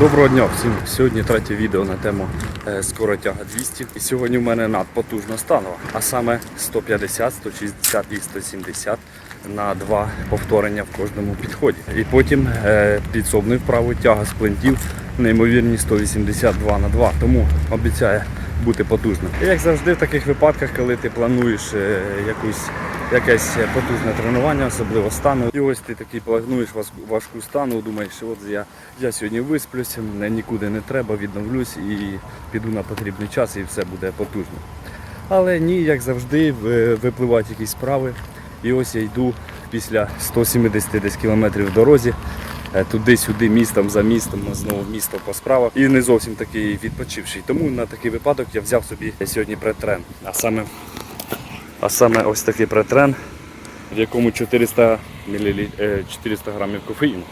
Доброго дня всім. Сьогодні третє відео на тему е, скоротяга 200. І сьогодні в мене надпотужна станова, а саме 150, 160 і 170 на два повторення в кожному підході. І потім е, підсобний вправо тяга з плентів неймовірні 182 на 2. Тому обіцяє бути потужним. І як завжди, в таких випадках, коли ти плануєш е, якусь якесь потужне тренування, особливо стану. І ось ти такий плануєш важку стану, думаєш, що от я, я сьогодні висплюся, мене нікуди не треба, відновлюсь і піду на потрібний час і все буде потужно. Але ні, як завжди, випливають якісь справи. І ось я йду після 170 десь кілометрів в дорозі. е, Туди-сюди, містом за містом, знову місто по справах. І не зовсім такий відпочивший. Тому на такий випадок я взяв собі сьогодні претрен. А саме а саме ось такий претрен, в якому 400, мілілі... е, 400 грамів кофеїну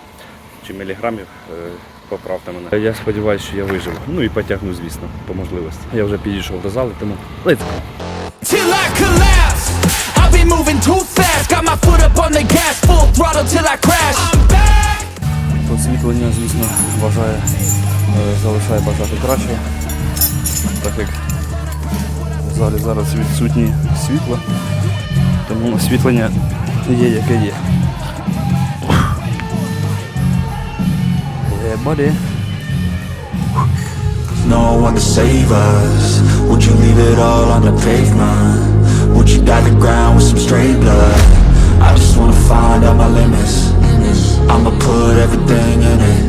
чи міліграмів, е, поправте мене. Я сподіваюся, що я виживу. Ну і потягну, звісно, по можливості. Я вже підійшов до зали, тому let's go. Освітлення, звісно, бажає, е, залишає бажати кращого. Так як в залі зараз відсутні світло, тому освітлення є яке є. Е, buddy. no one to save us Would you leave it all on the pavement? Would you dye the ground with some stray blood? I just wanna find out my limits I'ma put everything in it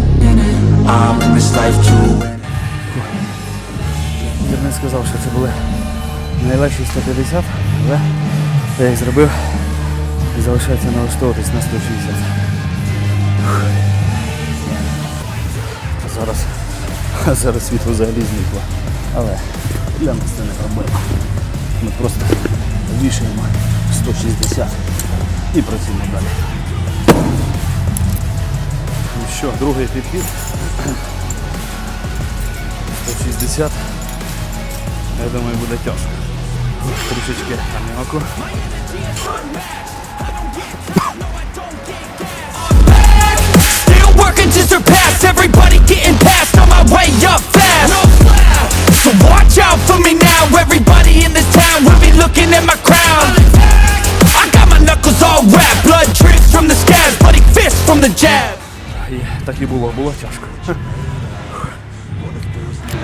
I'm in this life to win it Я б не сказав, що це були найлегші 150, але я їх зробив і залишається налаштовуватись на 160. А зараз, зараз світло взагалі зникло. Але для нас це не проблема. Ми просто вішаємо 160 і працюємо далі. Ну що, другий підхід. 160. Я думаю, буде тяжко. Трішечки аміаку. Still working to surpass everybody getting past on my way up fast. So watch out for me now. Everybody in this town will be looking at my crown. I got my knuckles all wrapped, blood drips from the scabs, bloody fists from the jab. І так і було, було тяжко.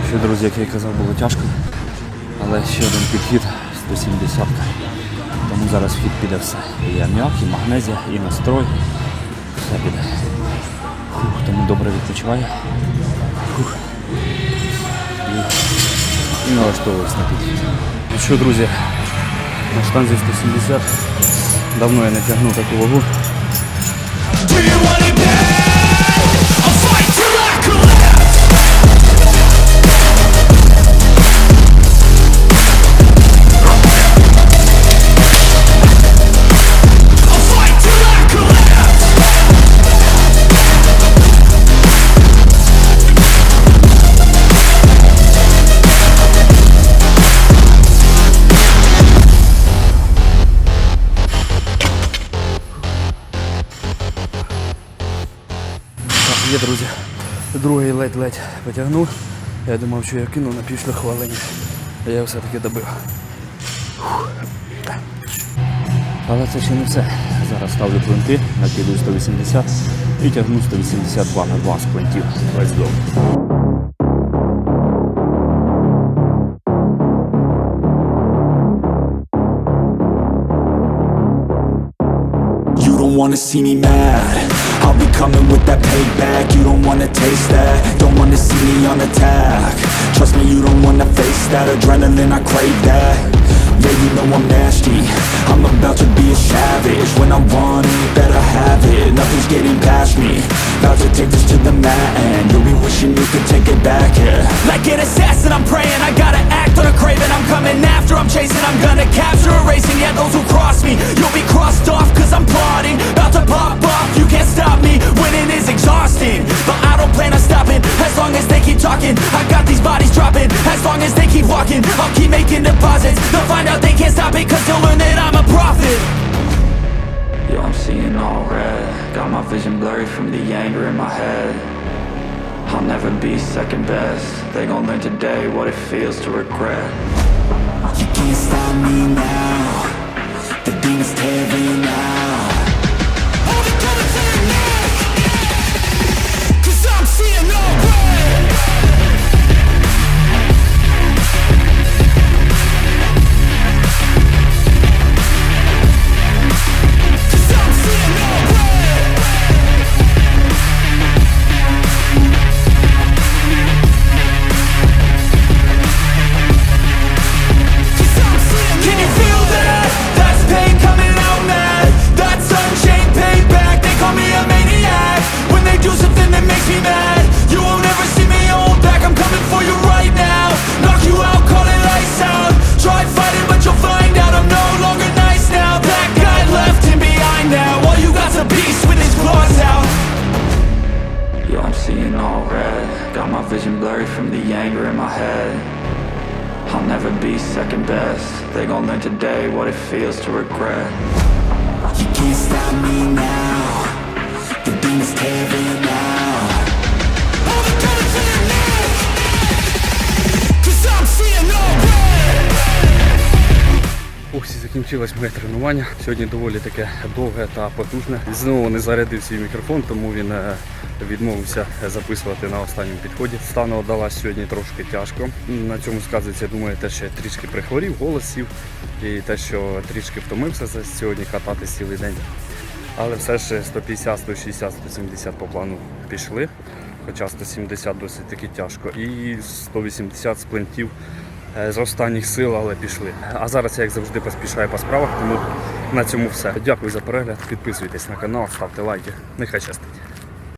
Що, друзі, як я й казав, було тяжко. Але ще один підхід 170 Тому зараз вхід піде все. І аміак, і магнезія, і настрой. Все піде. Фух, тому добре відпочиваю. І, і налаштовуюсь на підхід. Ну що, друзі, на штанзі 170. Давно я не тягнув таку вагу. Do you want it є, друзі. Другий ледь-ледь потягнув. Я думав, що я кинув на півшляху, але ні. Я все-таки добив. Але це ще не все. Зараз ставлю плинти, накидаю 180 і тягну 182 на 2 з плинтів. Let's go. Wanna see me mad I'll be coming with that payback. You don't wanna taste that. Don't wanna see me on attack. Trust me, you don't wanna face that. Adrenaline, I crave that. Yeah, you know I'm nasty. I'm about to be a savage. When I want it, better have it. Nothing's getting past me. About to take this to the mat And you'll be wishing you could take it back, yeah. Like an assassin, I'm praying. I gotta act on a craving. Chasing. I'm gonna capture, erasing. Yeah, those who cross me, you'll be crossed off. Cause I'm plotting, about to pop off. You can't stop me. Winning is exhausting. But I don't plan on stopping. As long as they keep talking, I got these bodies dropping. As long as they keep walking, I'll keep making deposits. They'll find out they can't stop it. Cause they'll learn that I'm a prophet. Yo, I'm seeing all red Got my vision blurry from the anger in my head I'll never be second best. They gon' learn today what it feels to regret. You can't stop me now. The demons tearing second best. They gon' learn today what it feels to regret. You can't stop me now. The demons tearing out. Закінчилось моє тренування. Сьогодні доволі таке довге та потужне. Знову не зарядив свій мікрофон, тому він е, відмовився записувати на останньому підході. Стану далась сьогодні трошки тяжко. На цьому сказується, думаю, те, що я трішки прихворів, голос сів і те, що трішки втомився за сьогодні катати цілий день. Але все ж 150, 160, 170 по плану пішли. Хоча 170 досить таки тяжко. І 180 сплинтів з останніх сил, але пішли. А зараз я, як завжди, поспішаю по справах, тому на цьому все. Дякую за перегляд. Підписуйтесь на канал, ставте лайки. Нехай щастить.